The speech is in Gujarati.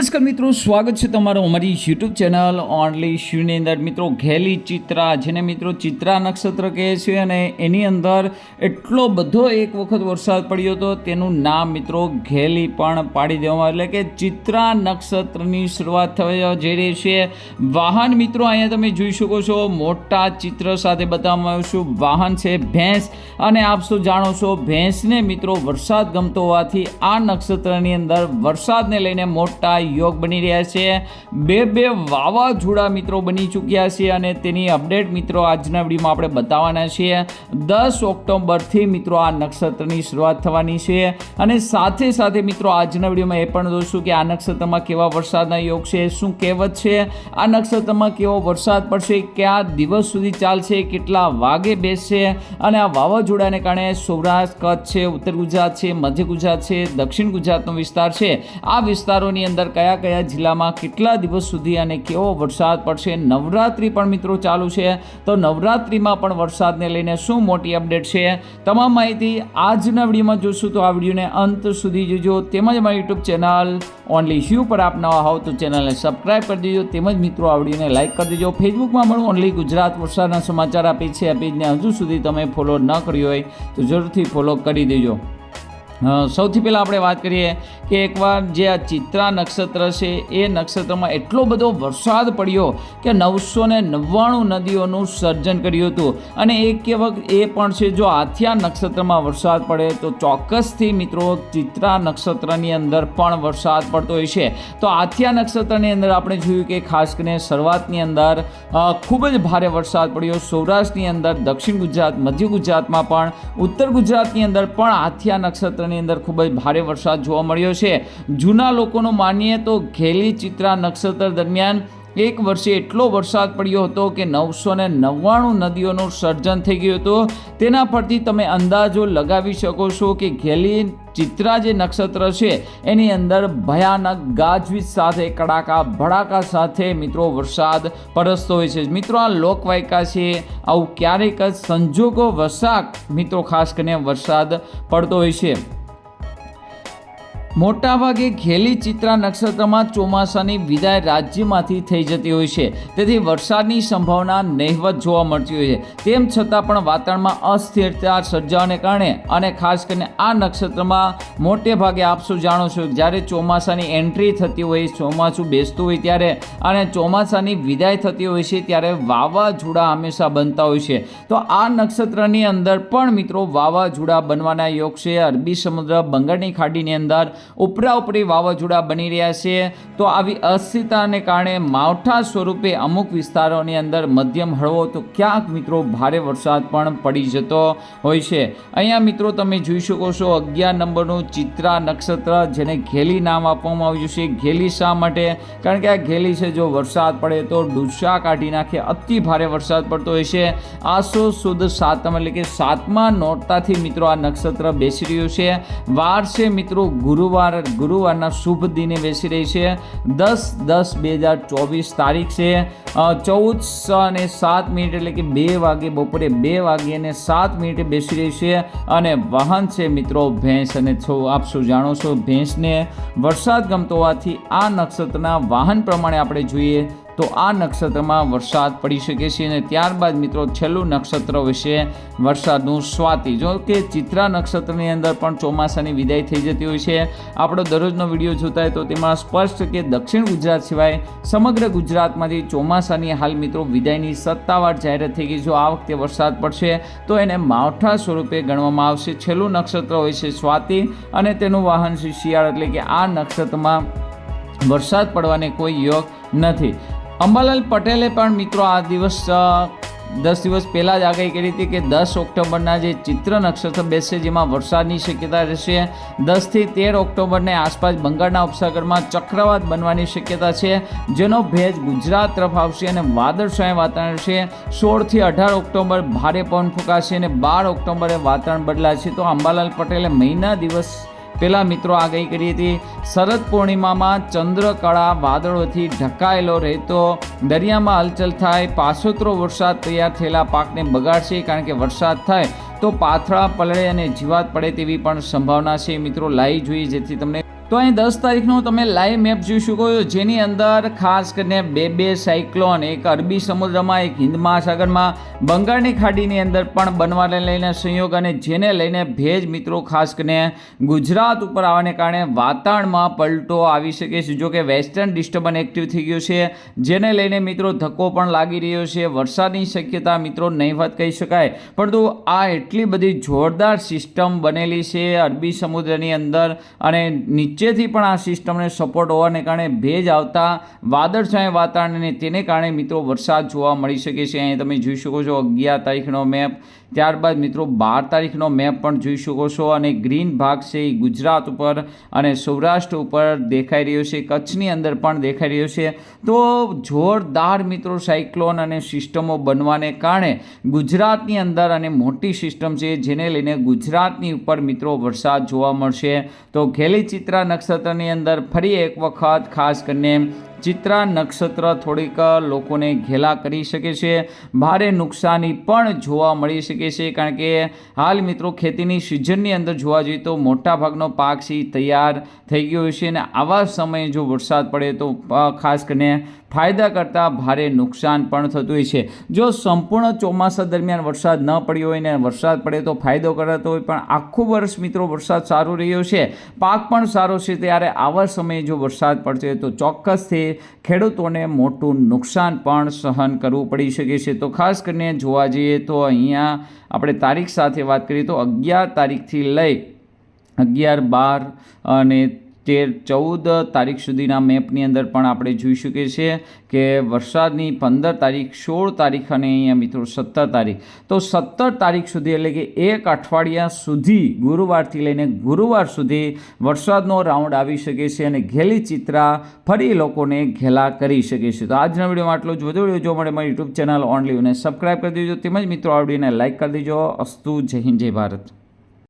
નમસ્કાર મિત્રો, સ્વાગત છે તમારું અમારી યુટ્યુબ ચેનલ ઓનલી શ્યુની અંદર. મિત્રો, ઘેલી ચિત્રા જેને મિત્રો, ચિત્રા નક્ષત્ર કહે છે અને એની અંદર એટલો બધો એક વખત વરસાદ પડ્યો હતો, તેનું નામ મિત્રો ઘેલી પણ પાડી દેવામાં એટલે કે ચિત્રા નક્ષત્રની શરૂઆત થવા જઈ રહી છે. વાહન મિત્રો, અહીંયા તમે જોઈ શકો છો, મોટા ચિત્ર સાથે બતાવવામાં આવ્યું છું. વાહન છે ભેંસ અને આપ શું જાણો છો, ભેંસને મિત્રો વરસાદ ગમતો હોવાથી આ નક્ષત્રની અંદર વરસાદને લઈને મોટા યોગ બની રહ્યા છે. બે બે વાવાઝોડા મિત્રો બની ચૂક્યા છે અને તેની અપડેટ મિત્રો આજના વિડીયોમાં આપણે બતાવવાના છીએ. દસ ઓક્ટોબરથી મિત્રો આ નક્ષત્રની શરૂઆત થવાની છે અને સાથે સાથે મિત્રો આજના વિડીયોમાં એ પણ જોઈશું કે આ નક્ષત્રમાં કેવા વરસાદના યોગ છે, શું કહેવત છે, આ નક્ષત્રમાં કેવો વરસાદ પડશે, કયા દિવસ સુધી ચાલશે, કેટલા વાગે બેસશે અને આ વાવાઝોડાને કારણે સૌરાષ્ટ્ર, કચ્છ છે, ઉત્તર ગુજરાત છે, મધ્ય ગુજરાત છે, દક્ષિણ ગુજરાતનો વિસ્તાર છે. આ વિસ્તારોની અંદર કયા કયા જિલ્લામાં કેટલા દિવસ સુધી અને કેવો વરસાદ પડશે? નવરાત્રિ પણ મિત્રો ચાલુ છે. તો નવરાત્રિમાં પણ વરસાદને લઈને શું મોટી અપડેટ છે? તમામ માહિતી આજના વિડીયોમાં જોશું. તો આ વિડીયોને અંત સુધી જોજો. તેમજ મારી યુટ્યુબ ચેનલ ઓનલી શ્યુ પર આપ નવા હોવ તો ચેનલને સબસ્ક્રાઈબ કરી દેજો. તેમજ મિત્રો આ વિડીયોને લાઇક કરી દેજો. ફેસબુકમાં પણ ઓનલી ગુજરાત વરસાદના સમાચાર આપી છે. આ પેજને હજુ સુધી તમે ફોલો ન કર્યો હોય તો જરૂરથી ફોલો કરી દેજો. સૌથી પહેલાં આપણે વાત કરીએ કે એકવાર જે આ ચિત્રા નક્ષત્ર છે, એ નક્ષત્રમાં એટલો બધો વરસાદ પડ્યો કે નવસો ને નવ્વાણું નદીઓનું સર્જન કર્યું હતું. અને એક વખત એ પણ છે, જો આથિયા નક્ષત્રમાં વરસાદ પડે તો ચોક્કસથી મિત્રો ચિત્રા નક્ષત્રની અંદર પણ વરસાદ પડતો હોય છે. તો આથિયા નક્ષત્રની અંદર આપણે જોયું કે ખાસ કરીને શરૂઆતની અંદર ખૂબ જ ભારે વરસાદ પડ્યો. સૌરાષ્ટ્રની અંદર દક્ષિણ ગુજરાત, મધ્ય ગુજરાતમાં પણ, ઉત્તર ગુજરાતની અંદર પણ આથિયા નક્ષત્રની અંદર ખૂબ જ ભારે વરસાદ જોવા મળ્યો છે. જૂના લોકોનું માનીએ તો ઘેલી ચિત્રા નક્ષત્ર દરમિયાન એક વર્ષે એટલો વરસાદ પડ્યો હતો કે નવસો ને નવ્વાણું નદીઓનું સર્જન થઈ ગયું હતું. તેના પરથી તમે અંદાજો લગાવી શકો છો કે ઘેલી ચિત્રા જે નક્ષત્ર છે, એની અંદર ભયાનક ગાજવીજ સાથે, કડાકા ભડાકા સાથે મિત્રો વરસાદ પરસતો હોય છે. મિત્રો, આ લોકવાયકા છે. આવું ક્યારેક જ સંજોગો વસાક મિત્રો ખાસ કરીને વરસાદ પડતો હોય છે. મોટાભાગે ઘેલી ચિત્રા નક્ષત્રમાં ચોમાસાની વિદાય રાજ્યમાંથી થઈ જતી હોય છે. તેથી વરસાદની સંભાવના નહિવત જોવા મળતી હોય છે. તેમ છતાં પણ વાતાવરણમાં અસ્થિરતા સર્જાવાને કારણે અને ખાસ કરીને આ નક્ષત્રમાં મોટે ભાગે આપ જાણો છો? જ્યારે ચોમાસાની એન્ટ્રી થતી હોય, ચોમાસું બેસતું હોય ત્યારે અને ચોમાસાની વિદાય થતી હોય છે ત્યારે વાવાઝોડા હંમેશા બનતા હોય છે. તો આ નક્ષત્રની અંદર પણ મિત્રો વાવાઝોડા બનવાના યોગ છે. અરબી સમુદ્ર બંગાળની ખાડીની અંદર ઉપરા ઉપરી વાવાઝોડા બની રહ્યા છે. તો આવી અસ્થિરતાને કારણે માવઠા સ્વરૂપે અમુક વિસ્તારોની અંદર મધ્યમ હળવો તો ક્યાંક મિત્રો ભારે વરસાદ પણ પડી જતો હોય છે. અહીંયા મિત્રો તમે જોઈ શકો છો અગિયાર નંબરનું ચિત્રા નક્ષત્ર જેને ઘેલી નામ આપવામાં આવ્યું છે. ઘેલી શા માટે? કારણ કે આ ઘેલી છે જો વરસાદ પડે તો ડૂસા કાઢી નાખે, અતિ ભારે વરસાદ પડતો હોય છે. આસો સુદ સાતમ એટલે કે સાતમા નોરતાથી મિત્રો આ નક્ષત્ર બેસી રહ્યું છે. વાર છે મિત્રો ગુરુવાર, ગુરુવારના શુભ દિને બેસી રહી છે. દસ દસ બે હજાર ચોવીસ તારીખ છે. ચૌદ અને સાત મિનિટ એટલે કે બે વાગે બપોરે બે વાગે અને સાત મિનિટે બેસી રહી છે. અને વાહન છે મિત્રો, ભેંસ અને છો, આપ શું જાણો છો? ભેંસને વરસાદ ગમતો હોવાથી આ નક્ષત્રના વાહન પ્રમાણે આપણે જોઈએ તો આ નક્ષત્રમાં વરસાદ પડી શકે છે અને ત્યારબાદ મિત્રો છેલ્લું નક્ષત્ર વિશે વરસાદનું સ્વાતિ. જો કે ચિત્રા નક્ષત્રની અંદર પણ ચોમાસાની વિદાય થઈ જતી હોય છે. આપણો દરરોજનો વીડિયો જોતા હોય તો તેમાં સ્પષ્ટ કે દક્ષિણ ગુજરાત સિવાય સમગ્ર ગુજરાતમાંથી ચોમાસાની હાલ મિત્રો વિદાયની સત્તાવાર જાહેરાત થઈ ગઈ. જો આ વખતે વરસાદ પડશે તો એને માવઠા સ્વરૂપે ગણવામાં આવશે. છેલ્લું નક્ષત્ર હોય છે સ્વાતિ અને તેનું વાહન છે શિયાળ. એટલે કે આ નક્ષત્રમાં વરસાદ પડવાને કોઈ યોગ નથી. અંબાલાલ પટેલે પણ મિત્રો આ દિવસ દસ દિવસ પહેલાં જ આગાહી કરી હતી કે દસ ઓક્ટોબરના જે ચિત્ર નક્ષત્ર બેસશે, જેમાં વરસાદની શક્યતા રહેશે. દસથી તેર ઓક્ટોબરને આસપાસ બંગાળના ઉપસાગરમાં ચક્રવાત બનવાની શક્યતા છે, જેનો ભેજ ગુજરાત તરફ આવશે અને વાદળછાયા વાતાવરણ છે સોળથી અઢાર ઓક્ટોબર ભારે પવન ફૂંકાશે અને બાર ઓક્ટોબરે વાતાવરણ બદલાશે. તો અંબાલાલ પટેલે મહિના દિવસ પહેલાં મિત્રો આગાહી કરી હતી. શરદ પૂર્ણિમામાં ચંદ્રકળા વાદળોથી ઢંકાયેલો રહેતો. દરિયામાં હલચલ થાય, પાછોતરો વરસાદ તૈયાર થયેલા પાકને બગાડશે, કારણ કે વરસાદ થાય તો પાથળા પલળે અને જીવાત પડે તેવી પણ સંભાવના છે. મિત્રો લાવી જોઈએ જેથી તમને તો અહીં દસ તારીખનું તમે લાઈવ મેપ જોઈ શકો છો. જેની અંદર ખાસ કરીને બે બે સાયક્લોન એક અરબી સમુદ્રમાં, એક હિન્દ મહાસાગરમાં, બંગાળની ખાડીની અંદર પણ બનવાને લઈને સંયોગ અને જેને લઈને ભેજ મિત્રો ખાસ કરીને ગુજરાત ઉપર આવવાને કારણે વાતાવરણમાં પલટો આવી શકે છે. જો કે વેસ્ટર્ન ડિસ્ટર્બન એક્ટિવ થઈ ગયું છે. જેને લઈને મિત્રો ધક્કો પણ લાગી રહ્યો છે. વરસાદની શક્યતા મિત્રો નહીવત કહી શકાય. પરંતુ આ એટલી બધી જોરદાર સિસ્ટમ બનેલી છે અરબી સમુદ્રની અંદર અને નીચેથી પણ આ સિસ્ટમને સપોર્ટ હોવાને કારણે ભેજ આવતા વાદળછાયા વાતાવરણને તેને કારણે મિત્રો વરસાદ જોવા મળી શકે છે. અહીં તમે જોઈ શકો છો અગિયાર તારીખનો મેપ, ત્યારબાદ મિત્રો બાર તારીખનો મેપ પણ જોઈ શકો છો અને ગ્રીન ભાગ છે એ ગુજરાત ઉપર અને સૌરાષ્ટ્ર ઉપર દેખાઈ રહ્યો છે, કચ્છની અંદર પણ દેખાઈ રહ્યો છે. તો જોરદાર મિત્રો સાયક્લોન અને સિસ્ટમો બનવાને કારણે ગુજરાતની અંદર અને મોટી સિસ્ટમ છે જેને લઈને ગુજરાતની ઉપર મિત્રો વરસાદ જોવા મળશે. તો ઘેલી ચિત્રા નક્ષત્રની અંદર ફરી એક વખત ખાસ કરીને ચિત્રા નક્ષત્ર થોડીક લોકોને ઘેલા કરી શકે છે. ભારે નુકસાની પણ જોવા મળી શકે છે. કારણ કે હાલ મિત્રો ખેતીની સિઝનની અંદર જોવા જઈએ તો મોટાભાગનો પાક સી તૈયાર થઈ ગયો છે અને આવા સમયે જો વરસાદ પડે તો ખાસ કરીને ફાયદા કરતાં ભારે નુકસાન પણ થતું હોય છે. જો સંપૂર્ણ ચોમાસા દરમિયાન વરસાદ ન પડ્યો હોય ને વરસાદ પડે તો ફાયદો કરાતો હોય, પણ આખું વર્ષ મિત્રો વરસાદ સારો રહ્યો છે. પાક પણ સારો છે, ત્યારે આવા સમયે જો વરસાદ પડશે તો ચોક્કસથી ખેડૂતોને મોટું નુકસાન પણ સહન કરવું પડી શકે છે. તો ખાસ કરીને જોવા જઈએ તો અહીંયા આપણે તારીખ સાથે વાત કરીએ તો અગિયાર તારીખથી લઈ અગિયાર બાર અને તેર ચૌદ તારીખ સુધીના મેપની અંદર પણ આપણે જોઈ શકીએ છીએ કે વરસાદની પંદર તારીખ, સોળ તારીખ અને અહીંયા મિત્રો સત્તર તારીખ. તો સત્તર તારીખ સુધી એટલે કે એક અઠવાડિયા સુધી, ગુરુવારથી લઈને ગુરુવાર સુધી વરસાદનો રાઉન્ડ આવી શકે છે અને ઘેલી ચિત્રા ફરી લોકોને ઘેલા કરી શકે છે. તો આજના વિડીયોમાં આટલો જ. વધુ વીડિયો જોવા મળે મારી યુટ્યુબ ચેનલ ઓનલી અને સબસ્ક્રાઈબ કરી દેજો. તેમજ મિત્રો આ વિડીયોને લાઇક કરી દેજો. અસ્તુ. જય હિન્દ, જય ભારત.